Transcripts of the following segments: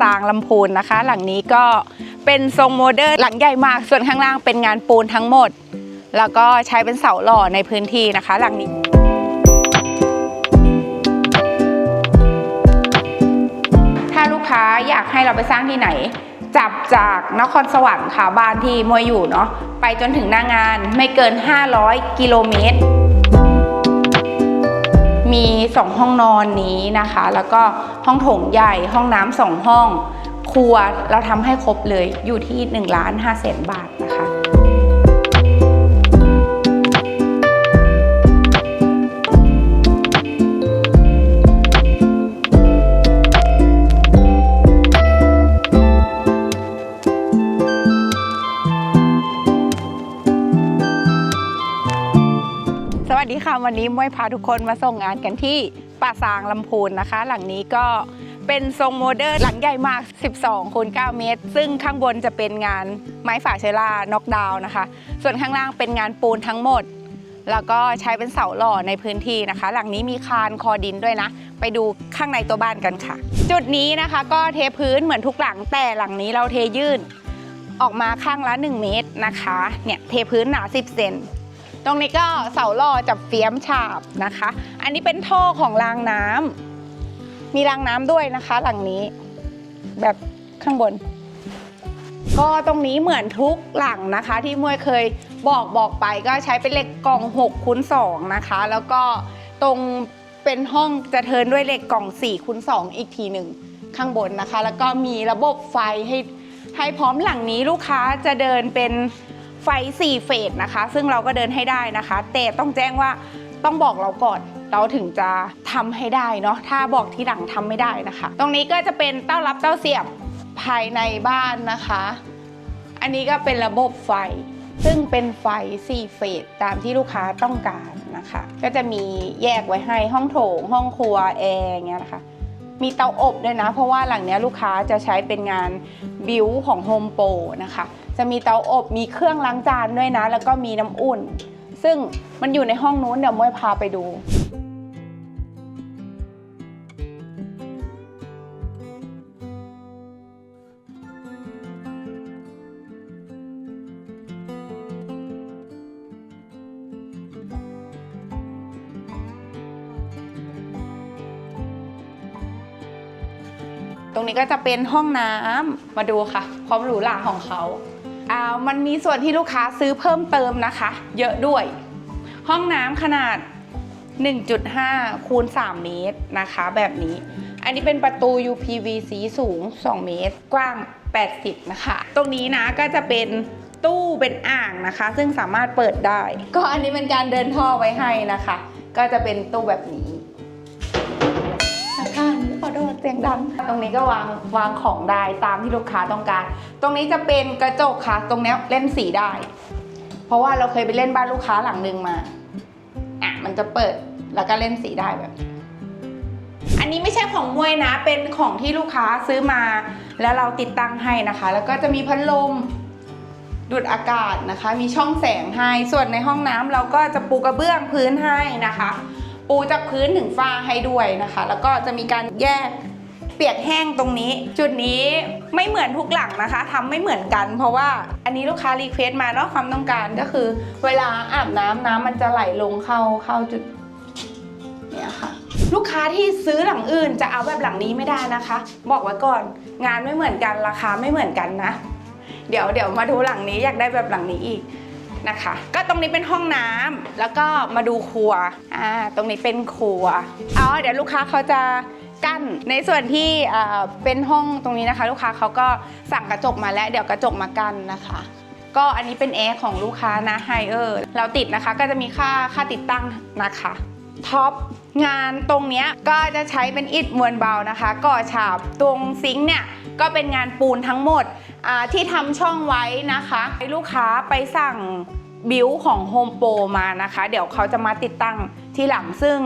ซางลำพูนนะคะ หลังนี้ก็เป็นทรงโมเดิร์นหลังใหญ่มาก ส่วนข้างล่างเป็นงานปูนทั้งหมด แล้วก็ใช้เป็นเสาหล่อในพื้นที่นะคะ หลังนี้ถ้าลูกค้าอยากให้เราไปสร้างที่ไหน จับจากนครสวรรค์ค่ะบ้านที่มวยอยู่เนาะไปจนถึงหน้างานไม่เกิน 500 กิโลเมตร มี 2 ห้องนอนนี้นะคะ แล้วก็ห้องโถงใหญ่ห้องน้ำสองห้อง ครัวเราทำให้ครบเลยอยู่ที่1ล้าน5แสนบาทนะคะ วัสดีค่ะ วันนี้มวยพาทุกคนมาส่งงานกันที่ป่าซางลำพูนนะคะ หลังนี้ก็เป็นทรงโมเดิร์นหลังใหญ่มาก 12คูณ9เมตร ซึ่งข้างบนจะเป็นงานไม้ฝาเชล่าน็อกดาวน์นะคะ ส่วนข้างล่างเป็นงานปูนทั้งหมด แล้วก็ใช้เป็นเสาหล่อในพื้นที่นะคะ หลังนี้มีคานคอดินด้วยนะ ไปดูข้างในตัวบ้านกันค่ะ จุดนี้นะคะก็เทพื้นเหมือนทุกหลังแต่หลังนี้เราเทยื่นออกมาข้างละ 1 เมตรนะคะ เนี่ยเทพื้นหนา 10 เซน ตรงนี้ก็เสาหล่อจับเฟียมฉาบนะคะ อันนี้เป็นท่อของรางน้ำมีรางน้ำด้วยนะคะ หลังนี้ แบบข้างบน ก็ตรงนี้เหมือนทุกหลังนะคะ ที่มวยเคยบอกบอกไปก็ใช้เป็นเหล็กกล่อง6คูณ2นะคะ แล้วก็ตรงเป็นห้องจะเทิร์นด้วยเหล็กกล่อง4คูณ2อีกทีหนึ่งข้างบนนะคะ แล้วก็มีระบบไฟให้ให้พร้อมหลังนี้ลูกค้าจะเดินเป็น ไฟ 4 เฟสนะคะ ซึ่งเราก็เดินให้ได้นะคะ แต่ต้องแจ้งว่าต้องบอกเราก่อนเราถึงจะทำให้ได้เนาะถ้าบอกที่หลังทำไม่ได้นะคะ ตรงนี้ก็จะเป็นเต้ารับเต้าเสียบภายในบ้านนะคะ อันนี้ก็เป็นระบบไฟ ซึ่งเป็นไฟ 4 เฟสตามที่ลูกค้าต้องการนะคะ ก็จะมีแยกไว้ให้ห้องโถง ห้องครัวแอร์เงี้ยนะคะมีเตาอบด้วยนะ เพราะว่าหลังนี้ลูกค้าจะใช้เป็นงานบิวของโฮมโปรนะคะ จะมีเตาอบ มีเครื่องล้างจานด้วยนะ แล้วก็มีน้ำอุ่น ซึ่งมันอยู่ในห้องนู้นเดี๋ยวมวยพาไปดูตรงนี้ก็จะเป็นห้องน้ำมาดูค่ะ ความหรูหราของเขาอ่า มันมีส่วนที่ลูกค้าซื้อเพิ่มเติมนะคะ เยอะด้วย ห้องน้ำขนาด 1.5 คูณ 3 เมตรนะคะ แบบนี้ อันนี้เป็นประตู UPV สีสูง 2 เมตร กว้าง 80 นะคะ ตรงนี้นะก็จะเป็นตู้เป็นอ่างนะคะ ซึ่งสามารถเปิดได้ ก็อันนี้เป็นการเดินท่อไว้ให้นะคะ ก็จะเป็นตู้แบบนี้ ดัง ตรงนี้ก็วางวางของได้ตามที่ลูกค้าต้องการ ตรงนี้จะเป็นกระจกค่ะ ตรงนี้เล่นสีได้ เพราะว่าเราเคยไปเล่นบ้านลูกค้าหลังหนึ่งมา อะมันจะเปิดแล้วก็เล่นสีได้แบบอันนี้ไม่ใช่ของมวยนะ เป็นของที่ลูกค้าซื้อมา แล้วเราติดตั้งให้นะคะ แล้วก็จะมีพัดลมดูดอากาศนะคะ มีช่องแสงให้ ส่วนในห้องน้ำเราก็จะปูกระเบื้องพื้นให้นะคะ ปูจากพื้นถึงฝ้าให้ด้วยนะคะ แล้วก็จะมีการแยก เปียกแห้งตรงนี้ จุดนี้ไม่เหมือนทุกหลังนะคะทำไม่เหมือนกัน เพราะว่าอันนี้ลูกค้ารีเควสต์มาเนาะความต้องการก็คือ เวลาอาบน้ำน้ำมันจะไหลลงเข้าเข้าจุดเนี่ยค่ะลูกค้าที่ซื้อหลังอื่นจะเอาแบบหลังนี้ไม่ได้นะคะ บอกไว้ก่อนงานไม่เหมือนกันราคาไม่เหมือนกันนะ เดี๋ยวเดี๋ยวมาดูหลังนี้อยากได้แบบหลังนี้อีกนะคะ ก็ตรงนี้เป็นห้องน้ำแล้วก็มาดูครัวอ่าตรงนี้เป็นครัวอ๋อเดี๋ยวลูกค้าเขาจะ น ในส่วนที่เป็นห้องตรงนี้นะคะ ลูกค้าเขาก็สั่งกระจกมาแล้ว เดี๋ยวกระจกมากันนะคะ ก็อันนี้เป็นแอร์ของลูกค้านะไฮเออร์เราติดนะคะก็จะมีค่าค่าติดตั้งนะคะท็อปงานตรงนี้ก็จะใช้เป็นอิฐมวลเบานะคะ ก่อฉาบตรงซิงค์เนี่ยก็เป็นงานปูนทั้งหมดที่ทำช่องไว้นะคะให้ลูกค้าไปสั่ง บิวของโฮมโปรมานะคะ เดี๋ยวเขาจะมาติดตั้งที่หลังซึ่ง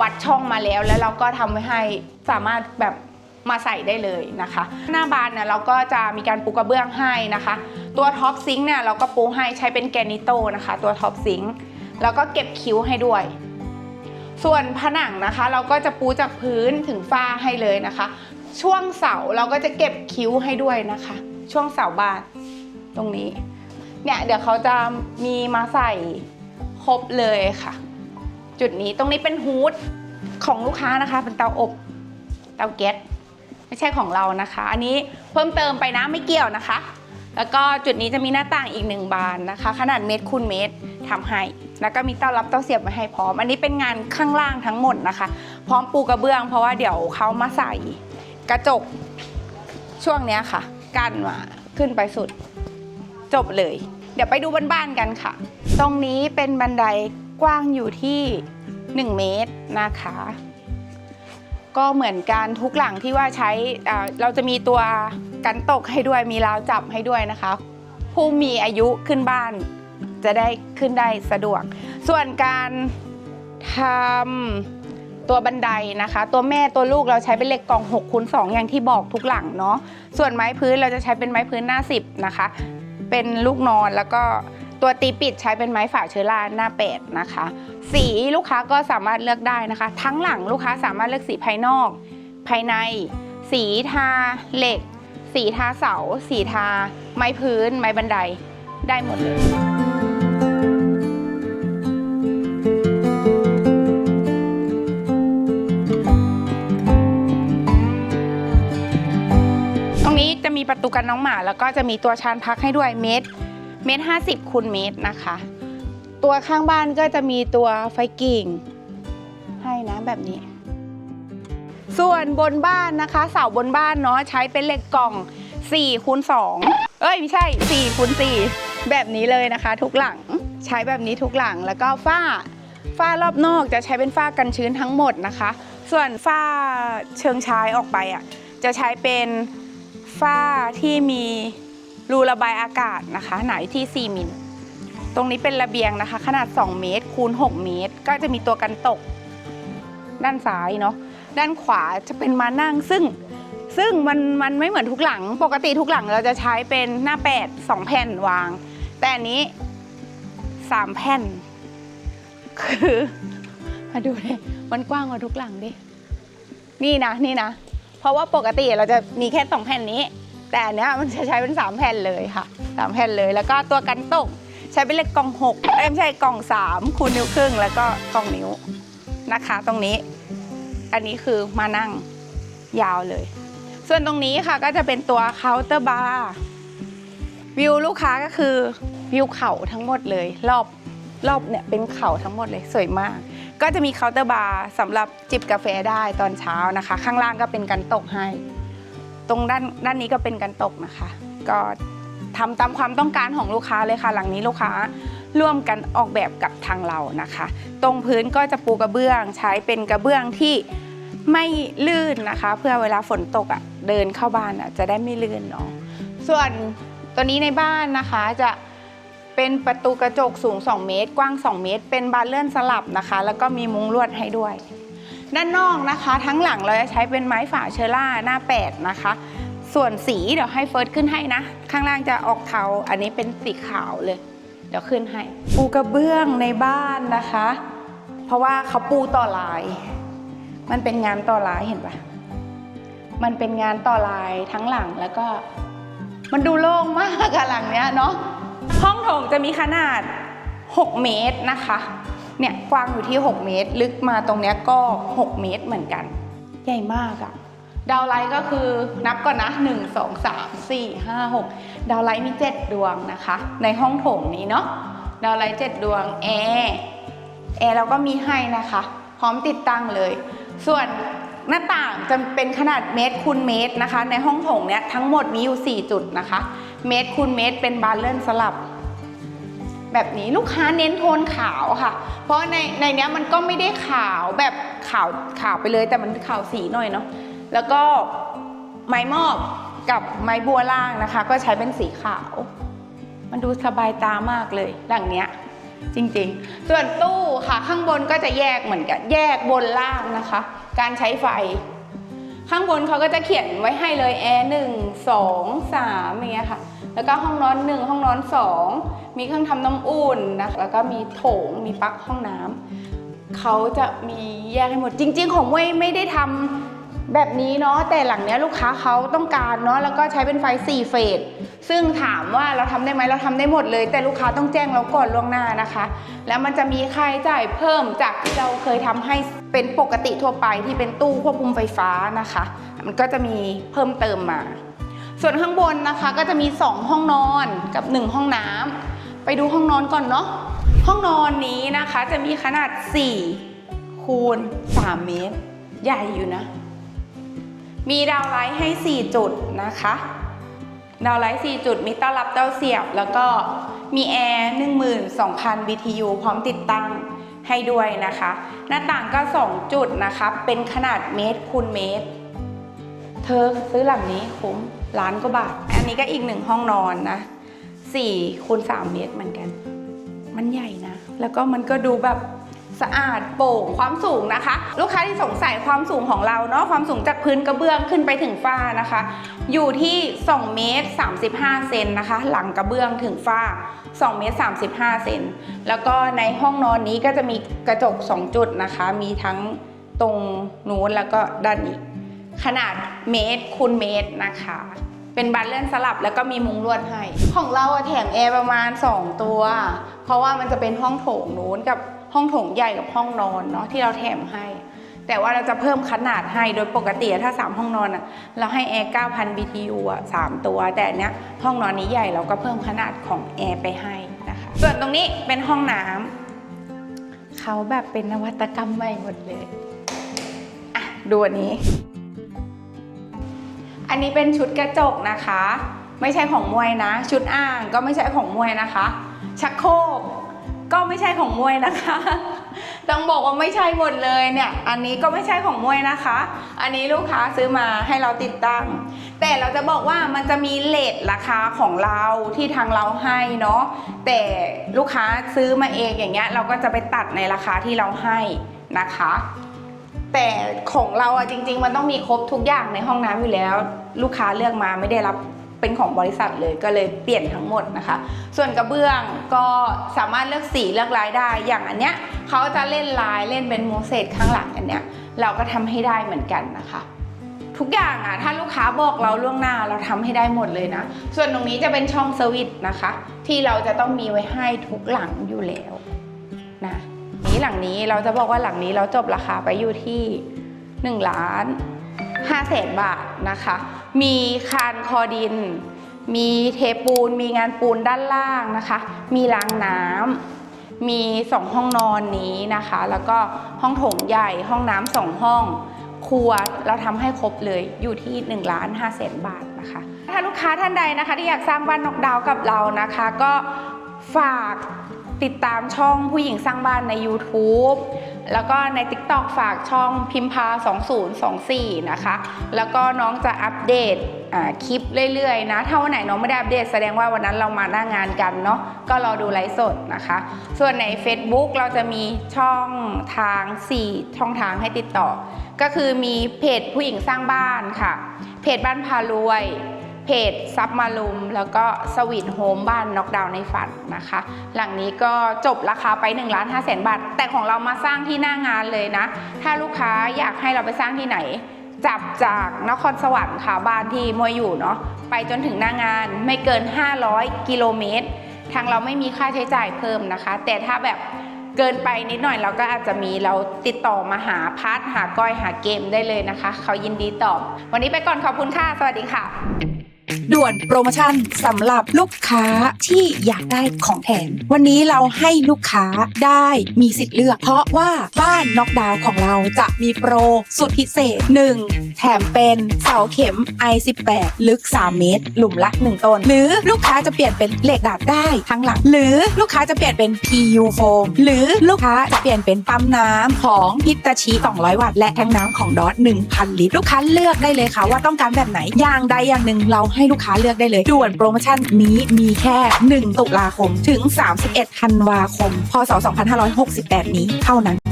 วัดช่องมาแล้วแล้วเราก็ทำไว้ให้สามารถแบบมาใส่ได้เลยนะคะ หน้าบานเนี่ยเราก็จะมีการปูกระเบื้องให้นะคะ ตัวท็อปซิงค์เนี่ยเราก็ปูให้ใช้เป็นแกนิโตนะคะ ตัวท็อปซิงค์แล้วก็เก็บคิ้วให้ด้วย ส่วนผนังนะคะ เราก็จะปูจากพื้นถึงฝ้าให้เลยนะคะ ช่วงเสาเราก็จะเก็บคิ้วให้ด้วยนะคะ ช่วงเสาบานตรงนี้ เนี่ยเดี๋ยวเขาจะมีมาใส่ครบเลยค่ะ จุดนี้ตรงนี้เป็นฮูดของลูกค้านะคะ เป็นเตาอบเตาแก๊สไม่ใช่ของเรานะคะ อันนี้เพิ่มเติมไปนะไม่เกี่ยวนะคะ แล้วก็จุดนี้จะมีหน้าต่างอีกหนึ่งบานนะคะ ขนาดเมตรคูณเมตรทำให้ แล้วก็มีเตารับเตาเสียบมาให้พร้อม อันนี้เป็นงานข้างล่างทั้งหมดนะคะ พร้อมปูกระเบื้อง เพราะว่าเดี๋ยวเขามาใส่กระจกช่วงนี้ค่ะ กั้นมาขึ้นไปสุด จบเลย เดี๋ยวไปดูบ้านกันค่ะ ตรงนี้เป็นบันไดกว้างอยู่ที่ 1 เมตรนะคะ ก็เหมือนกันทุกหลังที่ว่าใช้เราจะมีตัวกันตกให้ด้วยมีราวจับให้ด้วยนะคะ ผู้มีอายุขึ้นบ้าน จะได้ขึ้นได้สะดวก ส่วนการทำตัวบันไดนะคะ ตัวแม่ตัวลูกเราใช้เป็นเหล็กกล่อง6คูณ2อย่างที่บอกทุกหลังเนาะส่วนไม้พื้นเราจะใช้เป็นไม้พื้นหน้า 10 นะคะ เป็นลูกนอนแล้วก็ตัวตีปิดใช้เป็นไม้ฝาเชื้อราหน้าแปดนะคะ สีลูกค้าก็สามารถเลือกได้นะคะ ทั้งหลังลูกค้าสามารถเลือกสีภายนอก ภายใน สีทาเหล็ก สีทาเสา สีทาไม้พื้น ไม้บันไดได้หมดเลย ประตูกันน้องหมา แล้วก็จะมีตัวชานพักให้ด้วยเมตรเมตรห้าสิบคูณเมตรนะคะ ตัวข้างบ้านก็จะมีตัวไฟกิ่ง ให้นะแบบนี้ ส่วนบนบ้านนะคะ เสาบนบ้านเนาะใช้เป็นเหล็กกล่อง4คูณ2เอ้ยไม่ใช่4คูณ4แบบนี้เลยนะคะ ทุกหลังใช้แบบนี้ทุกหลังแล้วก็ฝ้าฝ้ารอบนอกจะใช้เป็นฝ้ากันชื้นทั้งหมดนะคะ ส่วนฝ้าเชิงชายออกไปอะจะใช้เป็น ฝ้าที่มีรูระบายอากาศนะคะหนาอยู่ที่ 4มิลตรงนี้เป็นระเบียงนะคะ ขนาด 2 เมตรคูณ 6 เมตร ก็จะมีตัวกันตก ด้านซ้ายเนาะด้านขวาจะเป็นมานั่งซึ่งซึ่งมันมันไม่เหมือนทุกหลัง ปกติทุกหลังเราจะใช้เป็นหน้า8 2แผ่นวาง แต่อันนี้3แผ่น คือ มาดูเลยมันกว้างกว่าทุกหลังดิ นี่นะนี่นะ เพราะว่าปกติเราจะมีแค่2แผ่นนี้ แต่อันเนี้ยมันจะใช้เป็น 3 แผ่นเลยค่ะสามแผ่นเลย แล้วก็ตัวกันตกใช้เป็นเล็กกล่อง6เอ้ยไม่ใช่กล่อง3คูณนิ้วครึ่ง แล้วก็กล่องนิ้วนะคะ ตรงนี้ อันนี้คือมานั่งยาวเลย ส่วนตรงนี้ค่ะก็จะเป็นตัวเคาน์เตอร์บาร์วิวลูกค้าก็คือวิวเขาทั้งหมดเลย รอบรอบเนี่ยเป็นเขาทั้งหมดเลยสวยมาก ก็จะมีเคาน์เตอร์บาร์สำหรับจิบกาแฟได้ตอนเช้านะคะ ข้างล่างก็เป็นกันตกให้ ตรงด้านด้านนี้ก็เป็นกันตกนะคะ ก็ทำตามความต้องการของลูกค้าเลยค่ะ หลังนี้ลูกค้าร่วมกันออกแบบกับทางเรานะคะ ตรงพื้นก็จะปูกระเบื้องใช้เป็นกระเบื้องที่ไม่ลื่นนะคะ เพื่อเวลาฝนตกอะ่ะเดินเข้าบ้านอะ่ะจะได้ไม่ลื่นเนาะส่วนตัวนี้ในบ้านนะคะจะ เป็นประตูกระจกสูง 2 เมตร กว้าง 2 เมตร เป็นบานเลื่อนสลับนะคะ แล้วก็มีมุ้งลวดให้ด้วย ด้านนอกนะคะ ทั้งหลังเราจะใช้เป็นไม้ฝาเชอร่าหน้า 8 นะคะ ส่วนสีเดี๋ยวให้เฟิร์สขึ้นให้นะ ข้างล่างจะออกเทาอันนี้เป็นสีขาวเลย เดี๋ยวขึ้นให้ ปูกระเบื้องในบ้านนะคะ เพราะว่าเขาปูต่อลาย มันเป็นงานต่อลายเห็นปะมันเป็นงานต่อลายทั้งหลังแล้วก็ มันดูโล่งมากอะหลังเนี้ยเนาะ ห้องโถงจะมีขนาด 6 เมตรนะคะ เนี่ยกว้างอยู่ที่ 6 เมตร ลึกมาตรงเนี้ยก็ 6 เมตรเหมือนกัน ใหญ่มากอะดาวไลท์ก็คือนับก่อนนะ 1 2 3 4 5 6 ดาวไลท์มี 7 ดวงนะคะ ในห้องโถงนี้เนาะ ดาวไลท์7ดวง แอร์ แอร์เราก็มีให้นะคะ พร้อมติดตั้งเลย ส่วนหน้าต่างจะเป็นขนาดเมตรคูณเมตรนะคะ ในห้องโถงเนี้ยทั้งหมดมีอยู่ 4 จุดนะคะ เมตรคูณเมตรเป็นบานเล่นสลับ แบบนี้ลูกค้าเน้นโทนขาวค่ะ เพราะในในเนี้ยมันก็ไม่ได้ขาวแบบขาวขาวไปเลยแต่มันขาวสีหน่อยเนาะแล้วก็ไม้มอบกับไม้บัวล่างนะคะ ก็ใช้เป็นสีขาว มันดูสบายตามากเลยหลังเนี้ยจริงๆ ส่วนตู้ค่ะข้างบนก็จะแยกเหมือนกัน แยกบนล่างนะคะ การใช้ไฟ ข้างบนเขาก็จะเขียนไว้ให้เลยแอร์หนึ่งสองสามอย่างเงี้ยค่ะ แล้วก็ห้องนอนหนึ่งห้องนอนสองมีเครื่องทำน้ำอุ่นนะแล้วก็มีโถงมีปลั๊กห้องน้ำเขาจะมีแยกให้หมดจริง ๆ ของเว้ยไม่ได้ทำแบบนี้เนาะแต่หลังเนี้ยลูกค้าเขาต้องการเนาะแล้วก็ใช้เป็นไฟ4เฟสซึ่งถามว่าเราทำได้ไหมเราทำได้หมดเลย แต่ลูกค้าต้องแจ้งเราก่อนล่วงหน้านะคะ แล้วมันจะมีค่าใช้จ่ายเพิ่มจากที่เราเคยทำให้เป็นปกติทั่วไปที่เป็นตู้ควบคุมไฟฟ้านะคะ มันก็จะมีเพิ่มเติมมา ส่วนข้างบนนะคะก็จะมี 2 ห้องนอนกับ 1 ห้องน้ำไปดูห้องนอนก่อนเนาะห้องนอนนี้นะคะจะมีขนาด 4 คูณ 3 เมตร ใหญ่อยู่นะ มีดาวไลท์ให้ 4 จุดนะคะ ดาวไลท์ 4 จุดมีต้อนรับเต้าเสียบ แล้วก็มีแอร์12,000 BTU พร้อมติดตั้งให้ด้วยนะคะ หน้าต่างก็ 2 จุดนะคะ เป็นขนาดเมตรคูณเมตร เธอซื้อหลังนี้คุ้ม ล้านกว่าบาท อันนี้ก็อีกหนึ่งห้องนอนนะ4คูณ3เมตรเหมือนกัน มันใหญ่นะ แล้วก็มันก็ดูแบบสะอาดโปร่งความสูงนะคะ ลูกค้าที่สงสัยความสูงของเราเนาะความสูงจากพื้นกระเบื้องขึ้นไปถึงฝ้านะคะ อยู่ที่2เมตร35เซนนะคะ หลังกระเบื้องถึงฝ้า2เมตร35เซนแล้วก็ในห้องนอนนี้ก็จะมีกระจก 2 จุดนะคะ มีทั้งตรงนู้นแล้วก็ด้านนี้ ขนาดเมตรคูณเมตรนะคะ เป็นบานเลื่อนสลับแล้วก็มีมุงลวดให้ ของเราอะแถมแอร์ประมาณ 2 ตัว เพราะว่ามันจะเป็นห้องโถงนู้นกับห้องโถงใหญ่กับห้องนอนเนาะที่เราแถมให้ แต่ว่าเราจะเพิ่มขนาดให้โดยปกติถ้า 3 ห้องนอนอะเราให้แอร์ 9,000 BTU อะ3ตัว แต่อันเนี้ยห้องนอนนี้ใหญ่เราก็เพิ่มขนาดของแอร์ไปให้นะคะ ส่วนตรงนี้เป็นห้องน้ำเขาแบบเป็นนวัตกรรมใหม่หมดเลย อะดูอันนี้ อันนี้เป็นชุดกระจกนะคะ ไม่ใช่ของมวยนะ ชุดอ่างก็ไม่ใช่ของมวยนะคะ ชักโครกก็ไม่ใช่ของมวยนะคะ ต้องบอกว่าไม่ใช่หมดเลยเนี่ย อันนี้ก็ไม่ใช่ของมวยนะคะ อันนี้ลูกค้าซื้อมาให้เราติดตั้ง แต่เราจะบอกว่ามันจะมีเลทราคาของเราที่ทางเราให้เนาะ แต่ลูกค้าซื้อมาเองอย่างเงี้ยเราก็จะไปตัดในราคาที่เราให้นะคะ แต่ของเราอะจริง ๆ มันต้องมีครบทุกอย่างในห้องน้ำอยู่แล้ว ลูกค้าเลือกมาไม่ได้รับเป็นของบริษัทเลยก็เลยเปลี่ยนทั้งหมดนะคะ ส่วนกระเบื้องก็สามารถเลือกสีเลือกลายได้ อย่างอันเนี้ยเขาจะเล่นลายเล่นเป็นโมเสกข้างหลังอันเนี้ยเราก็ทำให้ได้เหมือนกันนะคะ ทุกอย่างอะถ้าลูกค้าบอกเราล่วงหน้าเราทำให้ได้หมดเลยนะ ส่วนตรงนี้จะเป็นช่องสวิตช์นะคะ ที่เราจะต้องมีไว้ให้ทุกหลังอยู่แล้วนะ นี้หลังนี้เราจะบอกว่าหลังนี้เราจบราคาไปอยู่ที่ 1 ล้าน5แสนบาทนะคะ มีคานคอดิน มีเทปูน มีงานปูนด้านล่างนะคะ มีรางน้ำ มี2ห้องนอนนี้นะคะ แล้วก็ห้องโถงใหญ่ ห้องน้ำสองห้อง ครัวเราทำให้ครบเลยอยู่ที่1ล้าน5แสนบาทนะคะ ถ้าลูกค้าท่านใดนะคะที่อยากสร้างบ้านนกดาวกับเรานะคะ ก็ฝาก ติดตามช่องผู้หญิงสร้างบ้านใน YouTube แล้วก็ใน TikTok ฝากช่องพิมพา 2024 นะคะ แล้วก็น้องจะอัปเดตคลิปเรื่อยๆนะ ถ้าวันไหนน้องไม่ได้อัปเดตแสดงว่าวันนั้นเรามาหน้างานกันเนาะ ก็รอดูไลฟ์สดนะคะ ส่วนใน Facebook เราจะมีช่องทาง 4 ช่องทางให้ติดต่อ ก็คือมีเพจผู้หญิงสร้างบ้านค่ะ เพจบ้านพารวย เพจซับมาลุมแล้วก็สวีทโฮมบ้านน็อกดาวน์ในฝันนะคะ หลังนี้ก็จบราคาไป1ล้าน5แสนบาท แต่ของเรามาสร้างที่หน้างานเลยนะ ถ้าลูกค้าอยากให้เราไปสร้างที่ไหน จับจากนครสวรรค์ค่ะบ้านที่มวยอยู่เนาะไปจนถึงหน้างานไม่เกิน 500 กิโลเมตร ทางเราไม่มีค่าใช้จ่ายเพิ่มนะคะ แต่ถ้าแบบเกินไปนิดหน่อยเราก็อาจจะมีเราติดต่อมาหาพาร์ทหาก้อยหาเกมได้เลยนะคะ เขายินดีตอบ วันนี้ไปก่อนขอบคุณค่ะ สวัสดีค่ะ ด่วนโปรโมชั่นสำหรับลูกค้าที่อยากได้ของแถมวันนี้เราให้ลูกค้าได้มีสิทธิ์เลือก เพราะว่าบ้านน็อกดาวน์ของเราจะมีโปรสุดพิเศษ 1. แถมเป็นเสาเข็ม i18 ลึก 3 เมตร หลุมละ 1 ต้น หรือลูกค้าจะเปลี่ยนเป็นเหล็กดัดได้ทั้งหลัง หรือลูกค้าจะเปลี่ยนเป็น PU โฟมหรือลูกค้าจะเปลี่ยนเป็นปั๊มน้ำของพิตาชิ200 วัตต์และแทงน้ำของดอท1,000 ลิตร ลูกค้าเลือกได้เลยค่ะว่าต้องการแบบไหนอย่างใดอย่างหนึ่งเราให้ลูกค้าเลือกได้เลย ด่วนโปรโมชั่นนี้มีแค่ 1 ตุลาคม ถึง 31 ธันวาคม พศ 2568 นี้เท่านั้น